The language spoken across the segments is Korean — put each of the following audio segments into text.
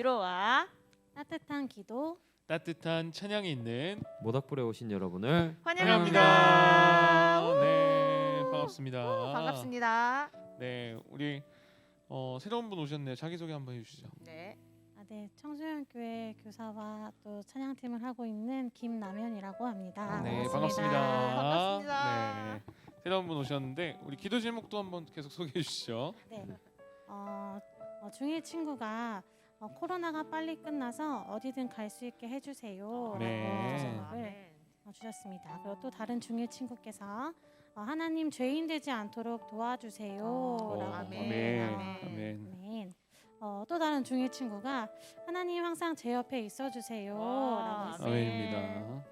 위로와 따뜻한 기도 따뜻한 찬양이 있는 모닥불에 오신 여러분을 환영합니다. 네, 반갑습니다. 우, 반갑습니다. 네, 우리 어, 새로운 분 오셨네요. 자기 소개 한번 해주시죠. 네. 아, 네, 청소년교회 교사와 또 찬양팀을 하고 있는 김남현이라고 합니다. 네, 반갑습니다. 반갑습니다. 반갑습니다. 네, 새로운 분 오셨는데 우리 기도 제목도 한번 계속 소개해 주시죠. 네, 어, 어, 중1 친구가 어, 코로나가 빨리 끝나서 어디든 갈 수 있게 해주세요. 네. 라고 제목을 어, 주셨습니다. 그리고 또 다른 중1 친구께서 어, 하나님 죄인 되지 않도록 도와주세요. 어, 라고 아멘. 아멘. 합니다. 아멘. 아멘. 어, 또 다른 중1 친구가 하나님 항상 제 옆에 있어 주세요. 와, 라고 했어요. 아멘입니다.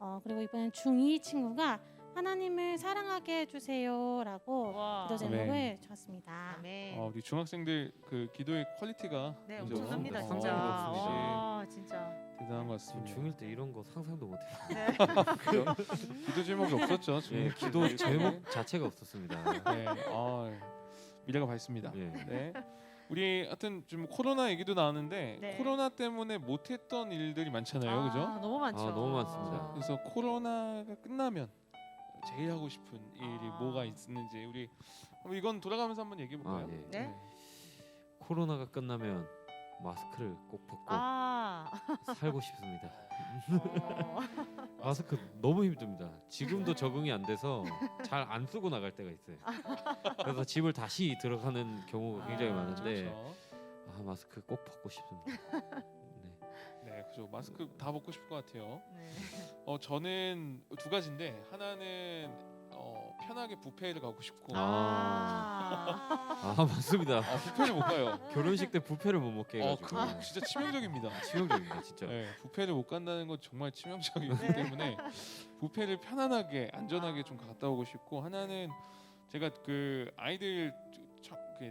어, 그리고 이번엔 중2 친구가 하나님을 사랑하게 해주세요라고 와. 기도 제목을 아멘. 주었습니다. 아멘. 어, 우리 중학생들 그 기도의 퀄리티가 네, 그죠? 엄청납니다, 어, 진짜. 와, 진짜. 대단한 것 지금 같습니다. 중일 때 이런 거 상상도 못해요. 네. 그죠? 기도 제목이 없었죠. 예, 중일 기도 때. 제목 자체가 없었습니다. 네, 아, 미래가 밝습니다. 예. 네. 우리 하여튼 좀 코로나 얘기도 나왔는데 네. 코로나 때문에 못했던 일들이 많잖아요, 그죠? 아, 너무 많죠. 아, 너무 많습니다. 그래서 코로나가 끝나면 제일 하고 싶은 일이 아. 뭐가 있는지 우리 이건 돌아가면서 한번 얘기해 볼까요? 아, 예. 네? 코로나가 끝나면 마스크를 꼭 벗고 아. 살고 싶습니다. 어. 마스크 너무 힘듭니다. 지금도 적응이 안 돼서 잘 안 쓰고 나갈 때가 있어요. 그래서 집을 다시 들어가는 경우가 굉장히 아, 많은데 그렇죠. 아 마스크 꼭 벗고 싶습니다. 그죠. 마스크 다 벗고 싶을 것 같아요. 네. 어, 저는 두 가지인데 하나는 어, 편하게 부페를 가고 싶고 아. 아 맞습니다. 아, 부페를 못 가요. 결혼식 때 부페를 못 먹게 어, 해가지고 그거 진짜 치명적입니다. 치명적입니다 진짜. 네, 부페를 못 간다는 건 정말 치명적이기 네. 때문에 부페를 편안하게 안전하게 좀 갔다 오고 싶고 하나는 제가 그 아이들 저- 그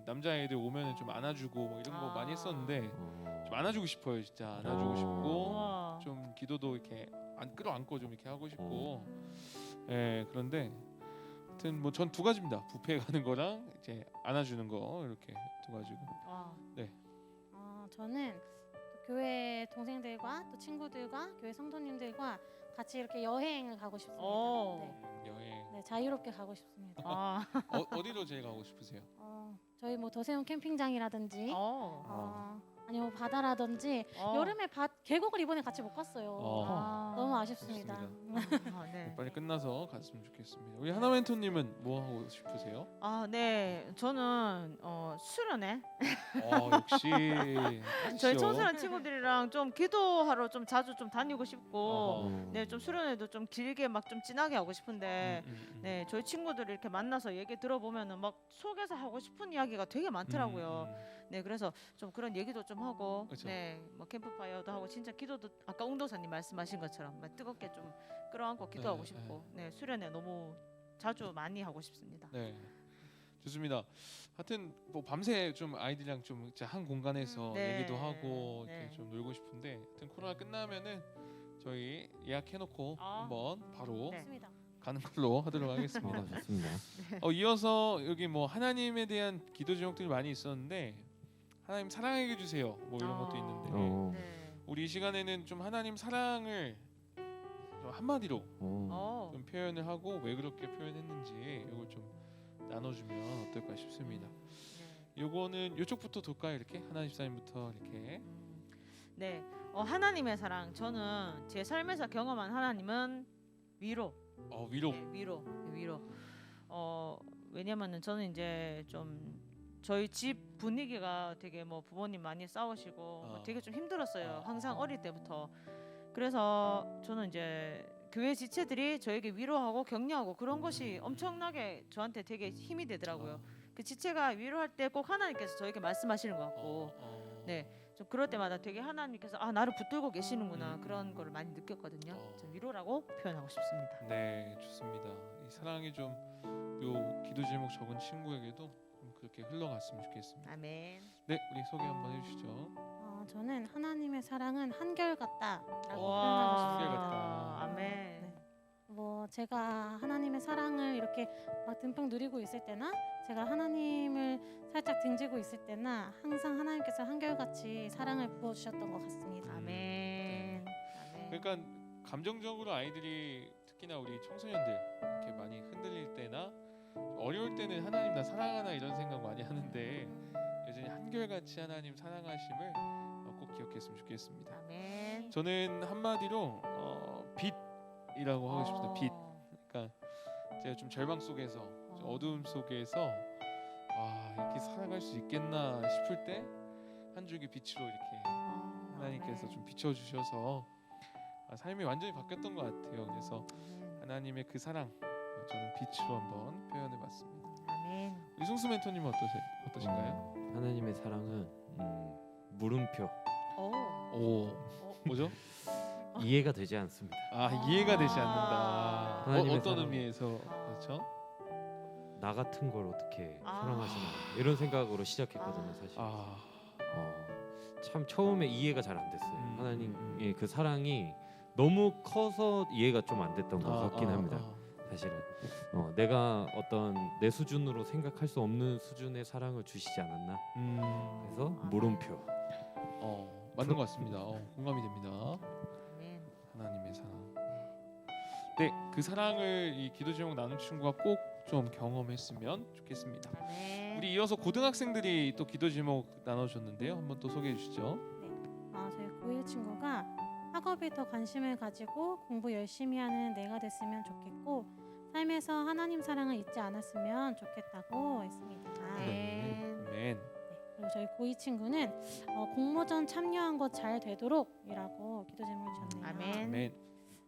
남자 아이들 오면은 좀 안아주고 뭐 이런 거 아. 많이 했었는데 어. 좀 안아주고 싶어요 진짜 안아주고 어. 싶고 우와. 좀 기도도 이렇게 안 끌어안고 좀 이렇게 하고 싶고 음. 예 그런데 하여튼 뭐 전 두 가지입니다 부페 가는 거랑 이제 안아주는 거 이렇게 두 가지고 와. 어, 저는 또 교회 동생들과 또 친구들과 교회 성도님들과 같이 이렇게 여행을 가고 싶습니다. 오. 네, 음, 여행 네, 자유롭게 가고 싶습니다. 아. 어, 어디로 제일 가고 싶으세요? 어, 저희 뭐 더세운 캠핑장이라든지 어. 어, 아니면 뭐 바다라든지 어. 여름에 바, 계곡을 이번에 같이 못 갔어요. 어. 아. 너무 아쉽습니다. 아, 네. 빨리 끝나서 갔으면 좋겠습니다. 우리 하나 멘토님은 뭐 하고 싶으세요? 아, 네. 저는 어, 수련회 어 역시 저희. 청소년 친구들이랑 좀 기도하러 좀 자주 좀 다니고 싶고 어허. 어. 네, 좀 수련회도 좀 길게 막 좀 진하게 하고 싶은데 음, 음, 음. 네, 저희 친구들 이렇게 만나서 얘기 들어보면은 막 속에서 하고 싶은 이야기가 되게 많더라고요. 음, 음. 네, 그래서 좀 그런 얘기도 좀 하고, 그쵸. 네, 뭐 캠프파이어도 하고, 진짜 기도도 아까 웅도사님 말씀하신 것처럼 막 뜨겁게 좀 끌어안고 기도하고 네, 싶고, 네, 수련회 너무 자주 많이 하고 싶습니다. 네. 좋습니다. 하여튼 뭐 밤새 좀 아이들이랑 좀한 공간에서 음, 네. 얘기도 하고 네. 이렇게 좀 놀고 싶은데 하여튼 코로나 끝나면은 저희 예약해놓고 아. 한번 바로 네. 좋습니다. 가는 걸로 하도록 하겠습니다. 아, 좋습니다. 어, 이어서 여기 뭐 하나님에 대한 기도 제목들이 많이 있었는데 하나님 사랑해 주세요. 뭐 이런 것도 아. 있는데 어. 네. 우리 이 시간에는 좀 하나님 사랑을 좀 한마디로 어. 어. 좀 표현을 하고 왜 그렇게 표현했는지 이걸 좀 나눠주면 어떨까 싶습니다. 네. 요거는 이쪽부터 돌까요? 이렇게 하나 집사님부터 이렇게 음, 네, 어, 하나님의 사랑. 저는 제 삶에서 경험한 하나님은 위로. 어, 위로 네, 위로, 네, 위로. 어 왜냐면은 저는 이제 좀 저희 집 분위기가 되게 뭐 부모님 많이 싸우시고 뭐 어. 되게 좀 힘들었어요. 어. 항상 어릴 때부터. 그래서 저는 이제 교회 지체들이 저에게 위로하고 격려하고 그런 것이 엄청나게 저한테 되게 힘이 되더라고요. 그 지체가 위로할 때 꼭 하나님께서 저에게 말씀하시는 것 같고 어, 어. 네. 좀 그럴 때마다 되게 하나님께서 아 나를 붙들고 계시는구나 음. 그런 거를 많이 느꼈거든요. 어. 저 위로라고 표현하고 싶습니다. 네, 좋습니다. 이 사랑이 좀 요 기도 제목 적은 친구에게도 좀 그렇게 흘러갔으면 좋겠습니다. 아멘. 네, 우리 소개 한번 해주시죠. 어, 저는 하나님의 사랑은 한결 같다라고 와. 표현하고 싶습니다. 한결같다. 아멘. 네. 뭐 제가 하나님의 사랑을 이렇게 막 듬뿍 누리고 있을 때나 제가 하나님을 살짝 등지고 있을 때나 항상 하나님께서 한결같이 사랑을 부어 주셨던 것 같습니다. 아멘. 아멘. 그러니까 감정적으로 아이들이 특히나 우리 청소년들 이렇게 많이 흔들릴 때나 어려울 때는 하나님 나 사랑하나 이런 생각 많이 하는데 여전히 한결같이 하나님 사랑하심을 어, 꼭 기억했으면 좋겠습니다. 아멘. 저는 한마디로 어, 빛이라고 하고 싶습니다. 빛. 어. 그러니까 제가 좀 절망 속에서 좀 어두움 속에서 아 이렇게 살아갈 수 있겠나 싶을 때 한 줄기 빛으로 이렇게 어, 하나님께서 아멘. 좀 비춰주셔서 아, 삶이 완전히 바뀌었던 것 같아요. 그래서 아멘. 하나님의 그 사랑 어, 저는 빛으로 한번 표현해 봤습니다. 아멘. 이승수 멘토님 어떠세, 어떠신가요? 하나님의 사랑은 음, 물음표 오. 오 뭐죠? 이해가 되지 않습니다. 아 이해가 되지 아. 않는다. 어, 하나님의 어떤 사랑. 의미에서 아. 그렇죠? 나 같은 걸 어떻게 아. 사랑하시나 이런 생각으로 시작했거든요 아. 사실. 아 어, 참 처음에 이해가 잘 안 됐어요. 음, 하나님의 그 사랑이 너무 커서 이해가 좀 안 됐던 것 아, 같긴 아, 합니다. 아. 사실은 어, 내가 어떤 내 수준으로 생각할 수 없는 수준의 사랑을 주시지 않았나. 음, 그래서 아멘. 물음표. 어 맞는 것 같습니다. 어, 공감이 됩니다. 아멘. 하나님의 사랑. 네, 그 사랑을 이 기도 제목 나눈 친구가 꼭 좀 경험했으면 좋겠습니다. 아멘. 우리 이어서 고등학생들이 또 기도 제목 나눠줬는데요. 한번 또 소개해 주시죠. 아, 저희 고1 친구가 학업에 더 관심을 가지고 공부 열심히 하는 내가 됐으면 좋겠고 삶에서 하나님 사랑을 잊지 않았으면 좋겠다고 했습니다. 아멘. 아멘. 그리고 저희 고2 친구는 어, 공모전 참여한 거잘 되도록이라고 기도 제목을 주셨네요. 아멘. 아멘.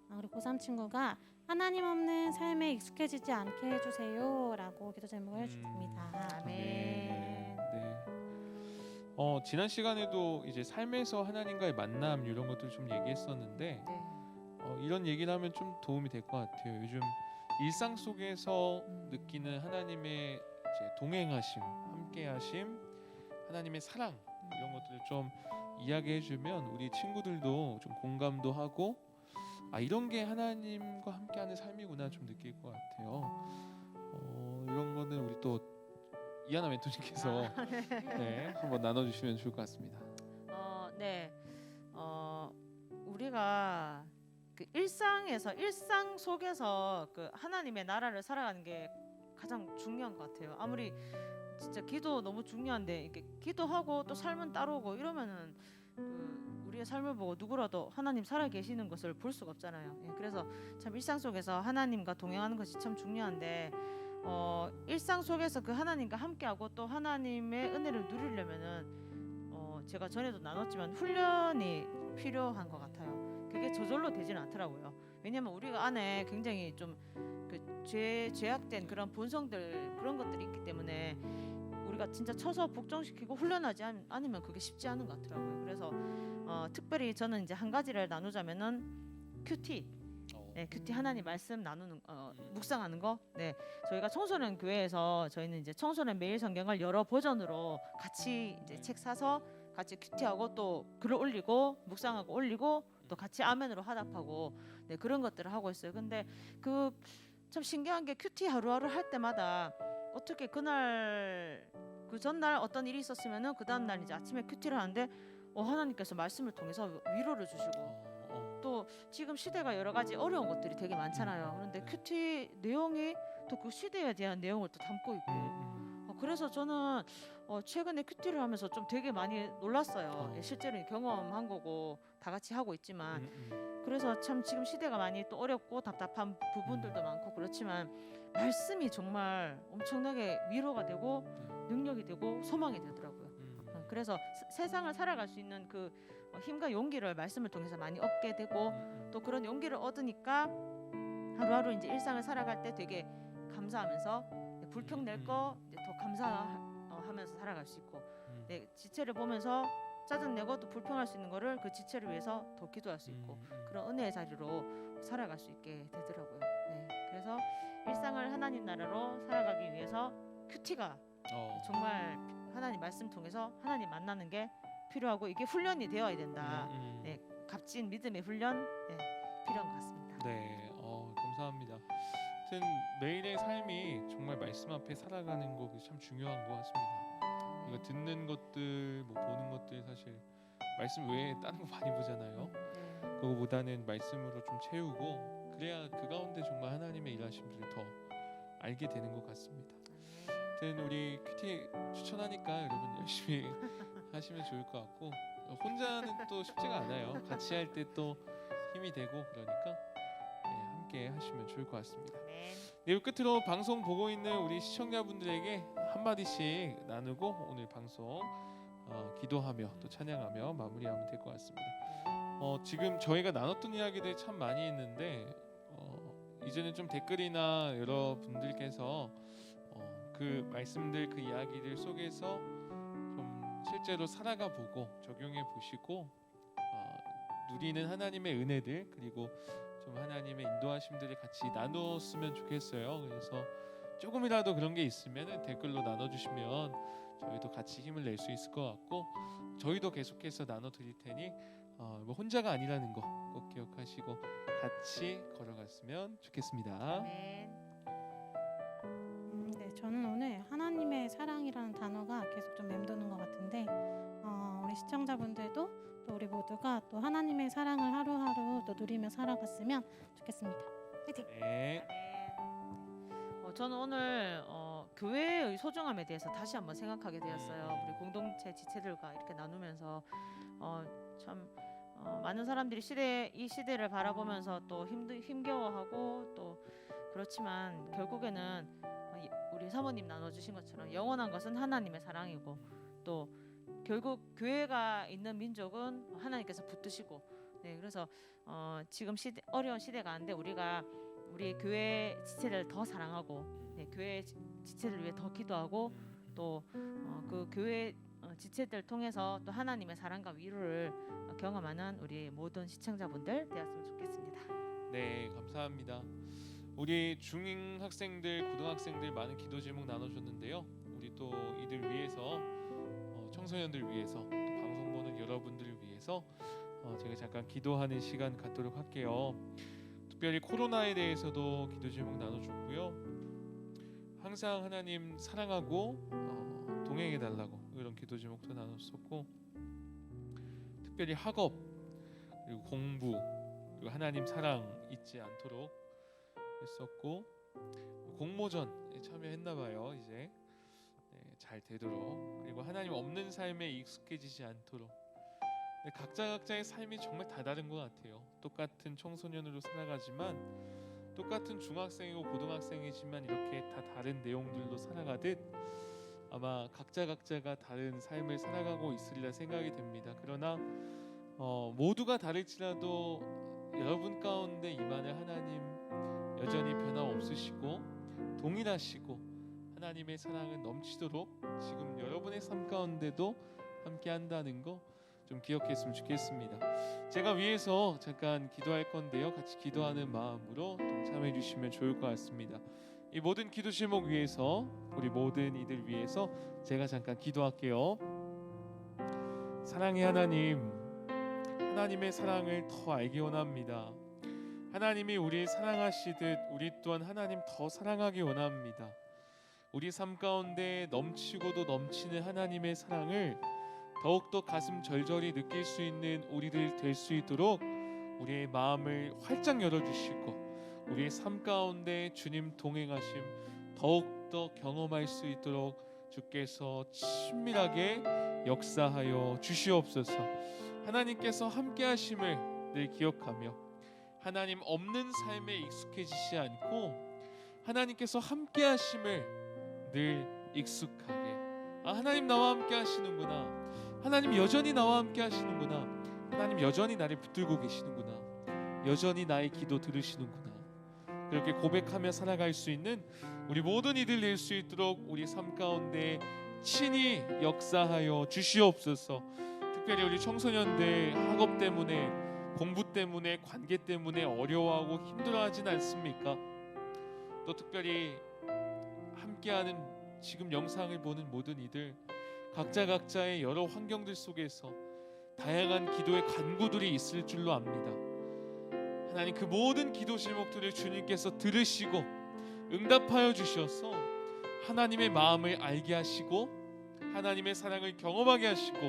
아, 그리고 고3 친구가 하나님 없는 삶에 익숙해지지 않게 해주세요라고 기도 제목을 음. 주십니다. 어 지난 시간에도 이제 삶에서 하나님과의 만남 이런 것들 좀 얘기했었는데 네. 어, 이런 얘기를 하면 좀 도움이 될 것 같아요. 요즘 일상 속에서 음. 느끼는 하나님의 이제 동행하심, 함께하심, 하나님의 사랑 이런 것들을 좀 이야기해주면 우리 친구들도 좀 공감도 하고 아 이런 게 하나님과 함께하는 삶이구나 좀 느낄 것 같아요. 어, 이런 거는 우리 또 이하나 멘토님께서 아, 네. 네, 한번 나눠주시면 좋을 것 같습니다. 어, 네. 어, 우리가 그 일상에서 일상 속에서 그 하나님의 나라를 살아가는 게 가장 중요한 것 같아요. 아무리 진짜 기도 너무 중요한데 이게 기도하고 또 삶은 따르고 이러면은 그 우리의 삶을 보고 누구라도 하나님 살아 계시는 것을 볼 수가 없잖아요. 예, 그래서 참 일상 속에서 하나님과 동행하는 것이 참 중요한데 어, 일상 속에서 그 하나님과 함께하고 또 하나님의 은혜를 누리려면은 어, 제가 전에도 나눴지만 훈련이 필요한 것 같아요. 그게 저절로 되지는 않더라고요. 왜냐면 우리가 안에 굉장히 좀 그 죄 죄악된 그런 본성들 그런 것들이 있기 때문에 우리가 진짜 쳐서 복종시키고 훈련하지 않- 않으면 그게 쉽지 않은 것 같더라고요. 그래서 어, 특별히 저는 이제 한 가지를 나누자면은 큐티 네, 큐티 하나님 말씀 나누는 어, 묵상하는 거. 네, 저희가 청소년 교회에서 저희는 이제 청소년 매일 성경을 여러 버전으로 같이 이제 책 사서 같이 큐티하고 또 글을 올리고 묵상하고 올리고 또 같이 아멘으로 화답하고 네, 그런 것들을 하고 있어요. 근데 그 참 신기한 게 큐티 하루하루 할 때마다 어떻게 그날 그 전날 어떤 일이 있었으면은 그 다음 날 이제 아침에 큐티를 하는데 어, 하나님께서 말씀을 통해서 위로를 주시고 어, 지금 시대가 여러 가지 어려운 것들이 되게 많잖아요. 그런데 큐티 내용이 또 그 시대에 대한 내용을 또 담고 있고. 음, 음. 어, 그래서 저는 어, 최근에 큐티를 하면서 좀 되게 많이 놀랐어요. 어. 예, 실제로 경험한 거고 다 같이 하고 있지만 음, 음. 그래서 참 지금 시대가 많이 또 어렵고 답답한 부분들도 많고 그렇지만 말씀이 정말 엄청나게 위로가 되고 능력이 되고 소망이 되더라고요. 음. 어, 그래서 세- 세상을 살아갈 수 있는 그 어, 힘과 용기를 말씀을 통해서 많이 얻게 되고 음, 또 그런 용기를 얻으니까 하루하루 이제 일상을 살아갈 때 되게 감사하면서 네, 불평 낼 거 더 감사하면서 살아갈 수 있고 음. 네, 지체를 보면서 짜증 내고 또 불평할 수 있는 거를 그 지체를 위해서 더 기도할 수 있고 음, 음. 그런 은혜의 자리로 살아갈 수 있게 되더라고요. 네, 그래서 일상을 하나님 나라로 살아가기 위해서 큐티가 어. 정말 하나님 말씀 통해서 하나님 만나는 게 필요하고 이게 훈련이 되어야 된다. 음, 음. 네. 값진 믿음의 훈련 네, 필요한 것 같습니다. 네, 어, 감사합니다. 하여튼 매일의 삶이 정말 말씀 앞에 살아가는 거참 중요한 것 같습니다. 우리가 듣는 것들, 뭐 보는 것들 사실 말씀 외에 다른 거 많이 보잖아요. 네. 그거보다는 말씀으로 좀 채우고 그래야 그 가운데 정말 하나님의 일하심들을 더 알게 되는 것 같습니다. 하여튼 우리 큐티 추천하니까 여러분 열심히 하시면 좋을 것 같고 혼자는 또 쉽지가 않아요. 같이 할 때 또 힘이 되고 그러니까 네, 함께 하시면 좋을 것 같습니다. 네. 네, 끝으로 방송 보고 있는 우리 시청자분들에게 한 마디씩 나누고 오늘 방송 어, 기도하며 또 찬양하며 마무리하면 될 것 같습니다. 어, 지금 저희가 나눴던 이야기들 참 많이 있는데 어, 이제는 좀 댓글이나 여러분들께서 어, 그 말씀들 그 이야기들 속에서 좀 실제로 살아가 보고 적용해 보시고 어, 누리는 하나님의 은혜들 그리고 좀 하나님의 인도하심들을 같이 나눴으면 좋겠어요. 그래서 조금이라도 그런 게 있으면 댓글로 나눠주시면 저희도 같이 힘을 낼 수 있을 것 같고 저희도 계속해서 나눠드릴 테니 어, 뭐 혼자가 아니라는 거 꼭 기억하시고 같이 걸어갔으면 좋겠습니다. 네. 음, 네, 저는 오늘 하나님의 사랑이라는 단어가 계속 좀 맴도는 것 같 은데 어, 우리 시청자분들도 또 우리 모두가 또 하나님의 사랑을 하루하루 또 누리며 살아갔으면 좋겠습니다. 화이팅! 네. 네. 어, 저는 오늘 어, 교회의 소중함에 대해서 다시 한번 생각하게 되었어요. 우리 공동체 지체들과 이렇게 나누면서 어, 참 어, 많은 사람들이 시대 이 시대를 바라보면서 또 힘들 힘겨워하고 또 그렇지만 결국에는 어, 이- 우리 사모님 나눠주신 것처럼 영원한 것은 하나님의 사랑이고 또 결국 교회가 있는 민족은 하나님께서 붙드시고 네 그래서 어, 지금 시대 어려운 시대가 아닌데 우리가 우리 교회 지체를 더 사랑하고 네, 교회 지- 지체를 위해 더 기도하고 또그 교회 어, 지체들 통해서 또 하나님의 사랑과 위로를 어, 경험하는 우리 모든 시청자분들 되었으면 좋겠습니다. 네, 감사합니다. 우리 중인 학생들, 고등학생들 많은 기도 제목 나눠줬는데요. 우리 또 이들 위해서 어, 청소년들 위해서 또 방송 보는 여러분들을 위해서 어, 제가 잠깐 기도하는 시간 갖도록 할게요. 특별히 코로나에 대해서도 기도 제목 나눠줬고요. 항상 하나님 사랑하고 어, 동행해 달라고 이런 기도 제목도 나눴었고 특별히 학업 그리고 공부 그리고 하나님 사랑 잊지 않도록 했었고 공모전 참여했나 봐요 이제 네, 잘 되도록 그리고 하나님 없는 삶에 익숙해지지 않도록. 네, 각자 각자의 삶이 정말 다 다른 것 같아요. 똑같은 청소년으로 살아가지만 똑같은 중학생이고 고등학생이지만 이렇게 다 다른 내용들로 살아가듯 아마 각자 각자가 다른 삶을 살아가고 있으리라 생각이 됩니다. 그러나 어, 모두가 다를지라도 여러분 가운데 임하는 하나님 여전히 변함 없으시고 동일하시고 하나님의 사랑은 넘치도록 지금 여러분의 삶 가운데도 함께 한다는 거 좀 기억했으면 좋겠습니다. 제가 위해서 잠깐 기도할 건데요. 같이 기도하는 마음으로 동참해 주시면 좋을 것 같습니다. 이 모든 기도 제목 위해서 우리 모든 이들 위해서 제가 잠깐 기도할게요. 사랑의 하나님 하나님의 사랑을 더 알기 원합니다. 하나님이 우리 사랑하시듯 우리 또한 하나님 더 사랑하기 원합니다. 우리 삶 가운데 넘치고도 넘치는 하나님의 사랑을 더욱더 가슴 절절히 느낄 수 있는 우리들 될 수 있도록 우리의 마음을 활짝 열어주시고 우리의 삶 가운데 주님 동행하심 더욱더 경험할 수 있도록 주께서 친밀하게 역사하여 주시옵소서. 하나님께서 함께 하심을 늘 기억하며 하나님 없는 삶에 익숙해지지 않고 하나님께서 함께 하심을 늘 익숙하게. 아 하나님 나와 함께 하시는구나. 하나님 여전히 나와 함께 하시는구나. 하나님 여전히 나를 붙들고 계시는구나. 여전히 나의 기도 들으시는구나. 그렇게 고백하며 살아갈 수 있는 우리 모든 이들 낼 수 있도록 우리 삶 가운데 친히 역사하여 주시옵소서. 특별히 우리 청소년들 학업 때문에 공부 때문에 관계 때문에 어려워하고 힘들어하진 않습니까? 또 특별히 함께하는 지금 영상을 보는 모든 이들 각자 각자의 여러 환경들 속에서 다양한 기도의 간구들이 있을 줄로 압니다. 하나님 그 모든 기도 제목들을 주님께서 들으시고 응답하여 주셔서 하나님의 마음을 알게 하시고 하나님의 사랑을 경험하게 하시고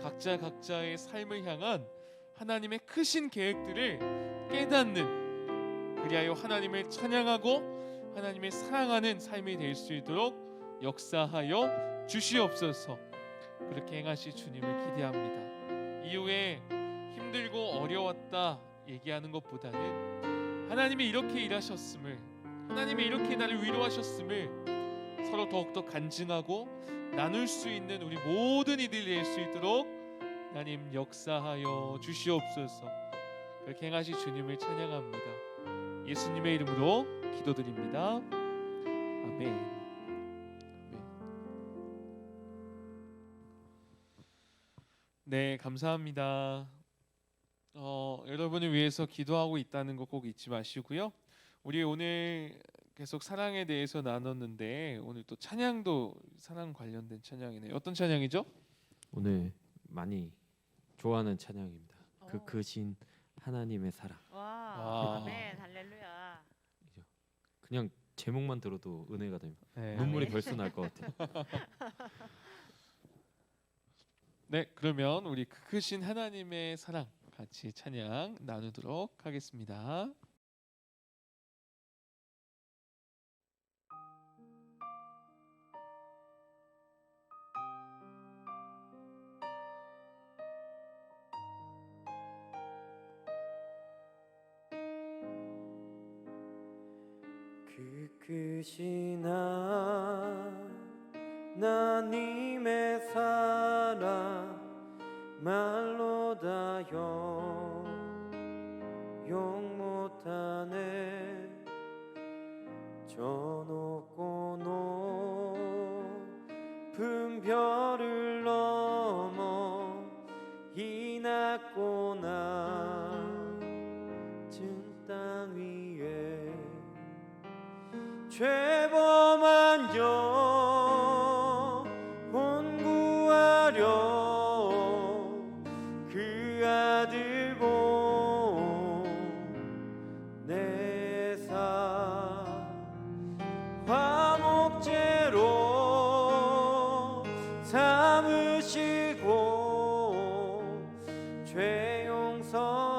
각자 각자의 삶을 향한 하나님의 크신 계획들을 깨닫는 그리하여 하나님을 찬양하고 하나님을 사랑하는 삶이 될 수 있도록 역사하여 주시옵소서. 그렇게 행하실 주님을 기대합니다. 이후에 힘들고 어려웠다 얘기하는 것보다는 하나님이 이렇게 일하셨음을 하나님이 이렇게 나를 위로하셨음을 서로 더욱더 간증하고 나눌 수 있는 우리 모든 이들이 될 수 있도록 하나님 역사하여 주시옵소서. 그렇게 행하실 주님을 찬양합니다. 예수님의 이름으로 기도드립니다. 아멘. 아멘. 네, 감사합니다. 어, 여러분을 위해서 기도하고 있다는 거 꼭 잊지 마시고요. 우리 오늘 계속 사랑에 대해서 나눴는데 오늘 또 찬양도 사랑 관련된 찬양이네요. 어떤 찬양이죠? 오늘 많이 좋아하는 찬양입니다. 그 어. 크신 하나님의 사랑. 와, 와. 아멘. 그냥 제목만 들어도 은혜가 됩니다. 네. 눈물이. 벌써 날 것 같아요. 네, 그러면 우리 그 크신 하나님의 사랑 같이 찬양 나누도록 하겠습니다. 크신 하나님의 사랑 말로 다용 못하네. 저 높고 높은 별을 죄범한 영혼 구하려 그 아들 보내사 화목제로 삼으시고 죄 용서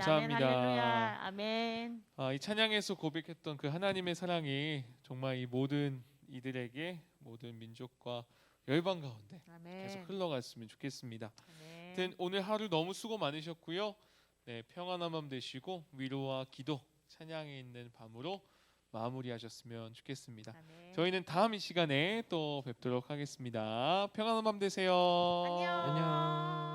감사합니다. 아멘, 할렐루야. 아멘. 아, 이 찬양에서 고백했던 그 하나님의 사랑이 정말 이 모든 이들에게 모든 민족과 열방 가운데 아멘. 계속 흘러갔으면 좋겠습니다. 아멘. 오늘 하루 너무 수고 많으셨고요. 네, 평안한 밤 되시고 위로와 기도, 찬양이 있는 밤으로 마무리하셨으면 좋겠습니다. 아멘. 저희는 다음 이 시간에 또 뵙도록 하겠습니다. 평안한 밤 되세요. 안녕. 안녕.